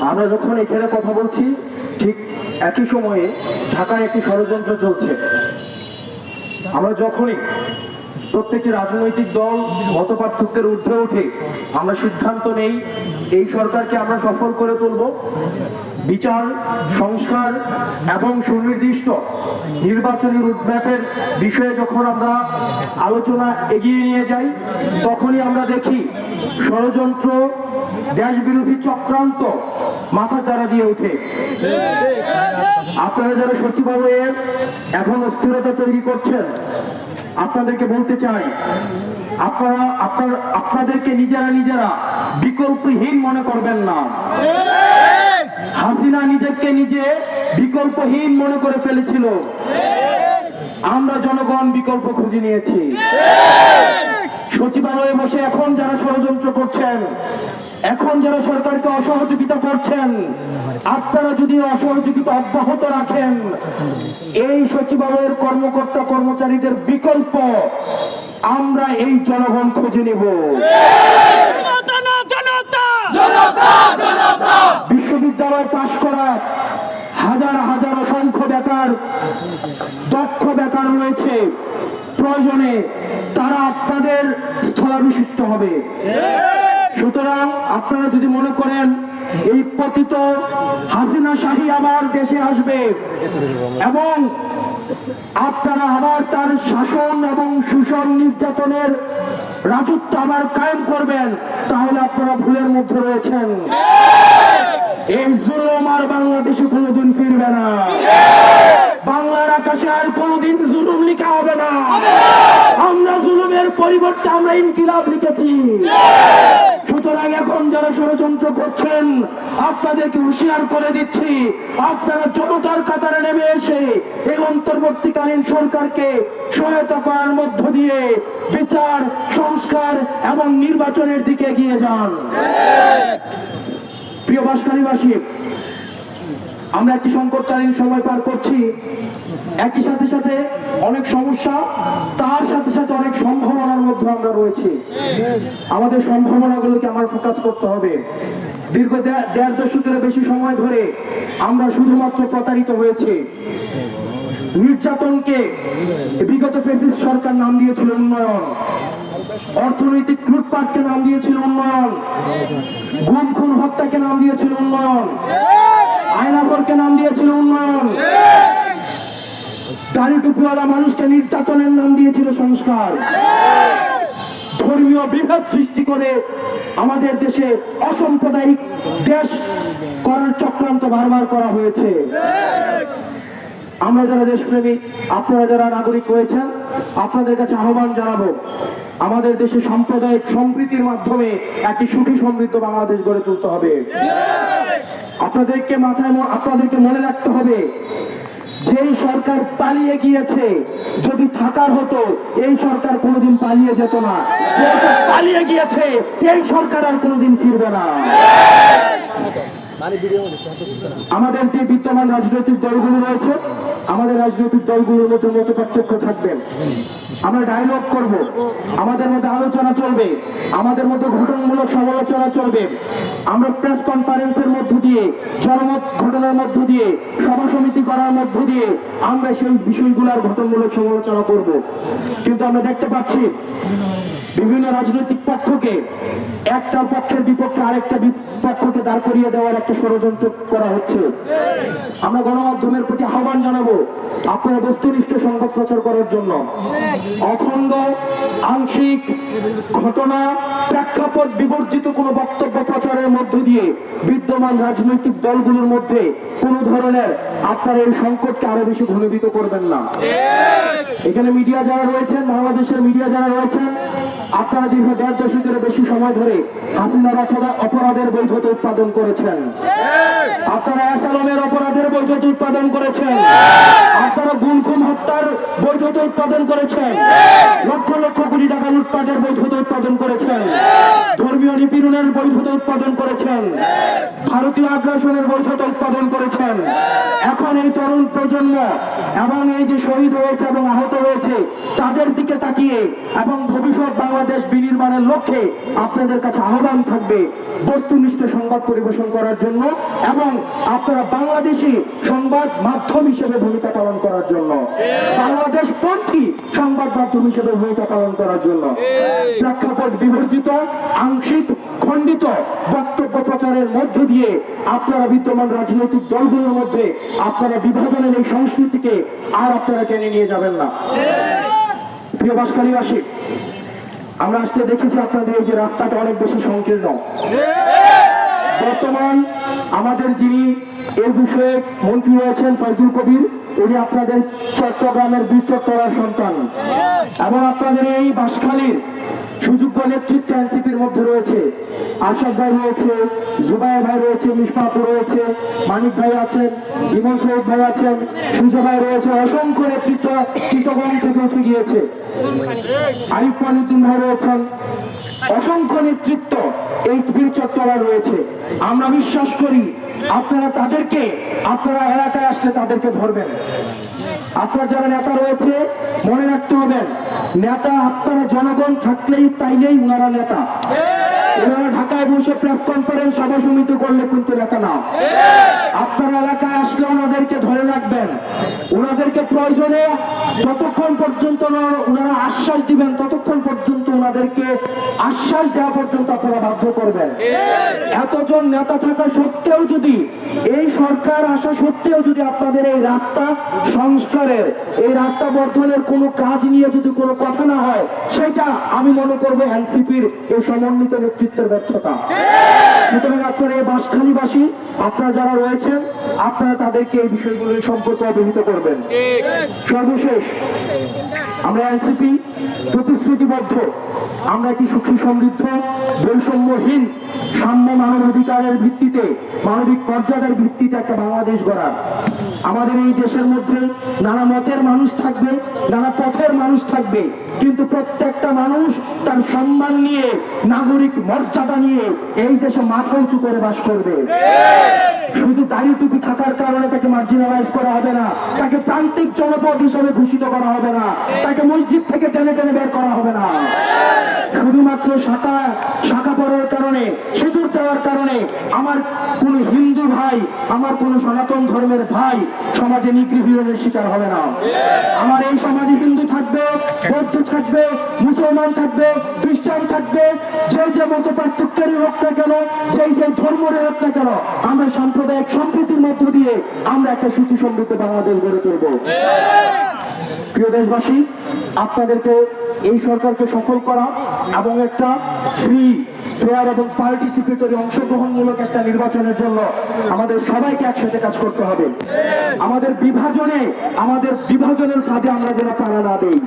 আমরা যখন এখানে কথা বলছি ঠিক একই সময়ে ঢাকায় একটি ষড়যন্ত্র চলছে। আমরা যখনই প্রত্যেকটি রাজনৈতিক দল মত পার্থক্যের ঊর্ধ্বে উঠে আমরা সিদ্ধান্ত নেই, এই সরকারকে আমরা সফল করে তুলব। বিচার, সংস্কার এবং সুনির্দিষ্ট নির্বাচনী রুটম্যাপের বিষয়ে যখন আমরা আলোচনা এগিয়ে নিয়ে যাই, তখনই আমরা দেখি ষড়যন্ত্র দেশ বিরোধী চক্রান্ত মাথা চারা দিয়ে ওঠে। আপনারা যারা সচিবালয়ে এখন অস্থিরতা তৈরি করছেন আপনাদেরকে বলতে চাই, আপনারা, আপনার, আপনাদেরকে নিজেরা নিজেরা বিকল্পহীন মনে করবেন না। হাসিনা নিজেকে নিজে বিকল্পহীন মনে করে ফেলেছিল। আমরা জনগণ বিকল্প খুঁজে নিয়েছি। সচিবালয়ে বসে এখন যারা ষড়যন্ত্র করছেন এখন যারা সরকারকে অসহযোগিতা করছেন আপনারা যদি অসহযোগিতা অব্যাহত রাখেন এই সচিবালয়ের কর্মকর্তা কর্মচারীদের বিকল্প আমরা এই জনগণ খুঁজে নেব। জনতা না জনতা! বিশ্ববিদ্যালয় পাশ করা হাজার হাজার অসংখ্য বেকার দক্ষ বেকার রয়েছে। প্রয়োজনে তারা আপনাদের স্থলাভিষিক্ত হবে। সুতরাং আপনারা যদি মনে করেন, এই পতিত হাসিনা শাহী আবার দেশে আসবে এবং আপনারা আবার তার শাসন এবং শোষণ নির্যাতনের রাজত্ব আবার কায়েম করবেন, তাহলে আপনারা ভুলের মধ্যে রয়েছেন। এই জুলুম আর বাংলাদেশে কোনোদিন ফিরবে না। বাংলার আকাশে আর কোনোদিন জুলুম লিখা হবে না। পরিবর্তে আমরা ইনকিলাব লিখেছি। সুতরাং এখন যারা ষড়যন্ত্র করছেন, আপনাদেরকে হুঁশিয়ার করে দিচ্ছি, আপনারা জনতার কাতারে নেমে এসে এই অন্তর্বর্তীকালীন সরকারকে সহায়তা করার মধ্য দিয়ে বিচার, সংস্কার এবং নির্বাচনের দিকে এগিয়ে যান। প্রিয় বাসকালীবাসী আমরা একটি সংকটকালীন সময় পার করছি। একই সাথে সাথে অনেক সমস্যা, তার সাথে সাথে অনেক সম্ভাবনার মধ্যে আমরা রয়েছি। আমাদের সম্ভাবনাগুলোকে আমার ফোকাস করতে হবে। দীর্ঘ দেড় দশকের বেশি সময় ধরে আমরা শুধুমাত্র প্রতারিত হয়েছি। নির্যাতনকে বিগত ফেসিস সরকার নাম দিয়েছিল উন্নয়ন। অর্থনৈতিক লুটপাটকে নাম দিয়েছিল উন্নয়ন। গুম, খুন, হত্যাকে নাম দিয়েছিল উন্নয়ন। আয়নাঘরকে নাম দিয়েছিল উন্নয়ন। দাড়ি টুপিওয়ালা মানুষকে নির্যাতনের নাম দিয়েছিল সংস্কার। ধর্মীয় বিভেদ সৃষ্টি করে আমাদের দেশে অসাম্প্রদায়িক দেশ করার চক্রান্ত বারবার করা হয়েছে। আমরা যারা দেশপ্রেমিক, আপনারা যারা নাগরিক রয়েছেন, আপনাদের কাছে আহ্বান জানাব আমাদের দেশে সাম্প্রদায়িক সম্প্রীতির মাধ্যমে একটি সুখী সমৃদ্ধ বাংলাদেশ গড়ে তুলতে হবে। আপনাদেরকে মাথায় আপনাদেরকে মনে রাখতে হবে, যেই সরকার পালিয়ে গিয়েছে, যদি থাকার হতো, এই সরকার কোনোদিন পালিয়ে যেত না। পালিয়ে গিয়েছে, এই সরকার আর কোনোদিন ফিরবে না। আমাদের যে বিদ্যমান রাজনৈতিক দলগুলো রয়েছে, আমাদের রাজনৈতিক দলগুলোর মধ্যে মত পার্থক্য থাকবে। আমরা ডায়লগ করব। আমাদের মধ্যে আলোচনা চলবে। আমাদের মধ্যে ঘটনামূলক সমালোচনা চলবে। আমরা প্রেস কনফারেন্সের মধ্য দিয়ে, জনমত ঘটনার মধ্য দিয়ে, সভা সমিতি করার মধ্য দিয়ে আমরা সেই বিষয়গুলোর ঘটনামূলক সমালোচনা করব। কিন্তু আমরা দেখতে পাচ্ছি বিভিন্ন রাজনৈতিক পক্ষকে একটা পক্ষের বিপক্ষে আরেকটা পক্ষকে দাঁড় করিয়ে দেওয়ার একটা ষড়যন্ত্র করা হচ্ছে। আমরা গণমাধ্যমের প্রতি আহ্বান জানাব আপনারা বস্তুনিষ্ঠ সংবাদ প্রচার করার জন্য। অখণ্ড আংশিক ঘটনা প্রেক্ষাপট বিবর্জিত কোনো বক্তব্য প্রচারের মধ্য দিয়ে বিদ্যমান রাজনৈতিক দলগুলোর মধ্যে কোনো ধরনের আপনারা এই সংকটকে আরও বেশি ঘনীভূত করবেন না। এখানে মিডিয়া যারা রয়েছেন বাংলাদেশের মিডিয়া যারা রয়েছেন আপনারা দীর্ঘ দেড় দশকের বেশি সময় ধরে হাসিনার অপরা- অপরাধের বৈধতা উৎপাদন করেছেন। আপনারা অ্যাসালমের অপরাধের বৈধতা উৎপাদন করেছেন। আপনারা গুনখুম হত্যার বৈধতা উৎপাদন করেছেন। লক্ষ লক্ষ কোটি টাকা লুটপাটের বৈধতা উৎপাদন করেছেন। ধর্মীয় নিপীড়নের বৈধতা উৎপাদন করেছেন। ভারতীয় আগ্রাসনের বৈধতা উৎপাদন করেছেন। এই তরুণ প্রজন্ম এবং এই যে শহীদ হয়েছে এবং আহত হয়েছে, তাদের দিকে তাকিয়ে এবং ভবিষ্যৎ বাংলাদেশ বিনির্মাণের লক্ষ্যে আপনাদের কাছে আহ্বান থাকবে বস্তুনিষ্ঠ সংবাদ পরিবেশন করার জন্য এবং আপনারা বাংলাদেশি সংবাদ মাধ্যম হিসেবে ভূমিকা পালন করার জন্য, বাংলাদেশ পন্থী সংবাদ মাধ্যম হিসেবে ভূমিকা পালন করার জন্য প্রেক্ষাপট বিবর্জিত, আংশিক, খণ্ডিত বক্তব্য প্রচারের মধ্য দিয়ে আপনারা বিদ্যমান রাজনৈতিক দলগুলোর মধ্যে আপনারা বিভাজনের এই সংস্কৃতিকে আর আপনারা টেনে নিয়ে যাবেন না। প্রিয় বাসকালীবাসী আমরা আসতে দেখেছি আপনাদের এই যে রাস্তাটা অনেক বেশি সংকীর্ণ। বর্তমান আমাদের যিনি এই বিষয়ে মন্ত্রী রয়েছেন ফজলুল কবির, উনি আপনাদের চট্টগ্রামের বীর চট্টগ্রাম সন্তান। এবং আপনাদের এই বাসখালীর সুযোগ্য নেতৃত্ব এনসিপির মধ্যে রয়েছে আশাদ ভাই রয়েছে, জুবাইর ভাই রয়েছে মিসবাপুর রয়েছে, মানিক ভাই আছেন ইমন সৈয়দ ভাই আছেন সুজয় ভাই রয়েছে, অসংখ্য নেতৃত্ব চিটগং থেকে উঠে গিয়েছে। আরিফ মনিদ্দিন ভাই রয়েছেন, অসংখ্য নেতৃত্ব এই বীর চট্টগ্রাম রয়েছে। আমরা বিশ্বাস করি আপনারা তাদেরকে, আপনারা এলাকায় আসলে তাদেরকে ধরবেন। আপনার যারা নেতা রয়েছে, মনে রাখতে হবেন নেতা আপনারা জনগণ থাকলেই, তাইলেই নেতা। ওনারা ঢাকায় বসে প্রেস কনফারেন্স সভা সমিতি করলে কিন্তু নেতা না আপনার এলাকায় আসলে ওনাদেরকে ধরে রাখবেন। ওনাদেরকে প্রয়োজনে যতক্ষণ পর্যন্ত ওনারা আশ্বাস দিবেন ততক্ষণ পর্যন্ত ওনাদেরকে আশ্বাস দেওয়া পর্যন্ত আপনারা বাধ্য করবেন। এতজন নেতা থাকা সত্ত্বেও যদি এই সরকার আসা সত্ত্বেও যদি আপনাদের এই রাস্তা সংস্কারের এই রাস্তা বর্ধনের কোনো কাজ নিয়ে যদি কোনো কথা না হয় সেটা আমি মনে করব এনসিপির এই সমন্বিত নেতৃত্বের ব্যর্থতা। সুতরাং আপনারা এই বাসখালীবাসী আপনারা যারা রয়েছেন আপনারা তাদেরকে এই বিষয়গুলো সম্পর্কে অবহিত করবেন। সর্বশেষ আমরা এনসিপি প্রতিশ্রুতিবদ্ধ। আমরা একটি সুখী সমৃদ্ধ, বৈষম্যহীন, সাম্য মানবাধিকারের ভিত্তিতে, মানবিক মর্যাদার ভিত্তিতে একটা বাংলাদেশ গড়ার। আমাদের এই দেশের মধ্যে নানা মতের মানুষ থাকবে, নানা পথের মানুষ থাকবে, কিন্তু প্রত্যেকটা মানুষ তার সম্মান নিয়ে, নাগরিক মর্যাদা নিয়ে এই দেশে মাথা উঁচু করে বাস করবে। শুধু দাড়ি টুপি থাকার কারণে তাকে মার্জিনালাইজ করা হবে না, তাকে প্রান্তিক জনপদ হিসেবে ঘোষিত করা হবে না, তাকে মসজিদ থেকে টেনে টেনে বের করা হবে না। শুধুমাত্র শাখা শাখা পড়ার কারণে, সিঁদুর দেওয়ার কারণে আমার কোন হিন্দু ভাই, আমার কোন সনাতন ধর্মের ভাই সমাজে নিগৃহীনের শিকার হবে না। আমার এই সমাজে হিন্দু থাকবে, বৌদ্ধ থাকবে, মুসলমান থাকবে, খ্রিস্টান থাকবে, যে যে মত পার্থক্যেরই হোক না কেন, যেই যে ধর্মেরই হোক না কেন, আমরা সাম্প্রদায়িক সম্প্রীতির মধ্য দিয়ে আমরা একটা সুখী সমৃদ্ধ বাংলাদেশ গড়ে তুলব। প্রিয় দেশবাসী, আপনাদেরকে এই সরকারকে সফল করা এবং একটা ফ্রি ফেয়ার এবং পার্টিসিপেটরি অংশগ্রহণমূলক একটা নির্বাচনের জন্য আমাদের সবাইকে একসাথে কাজ করতে হবে। আমাদের বিভাজনে, আমাদের বিভাজনের ফাঁদে আমরা যেন পাড়া না দেই।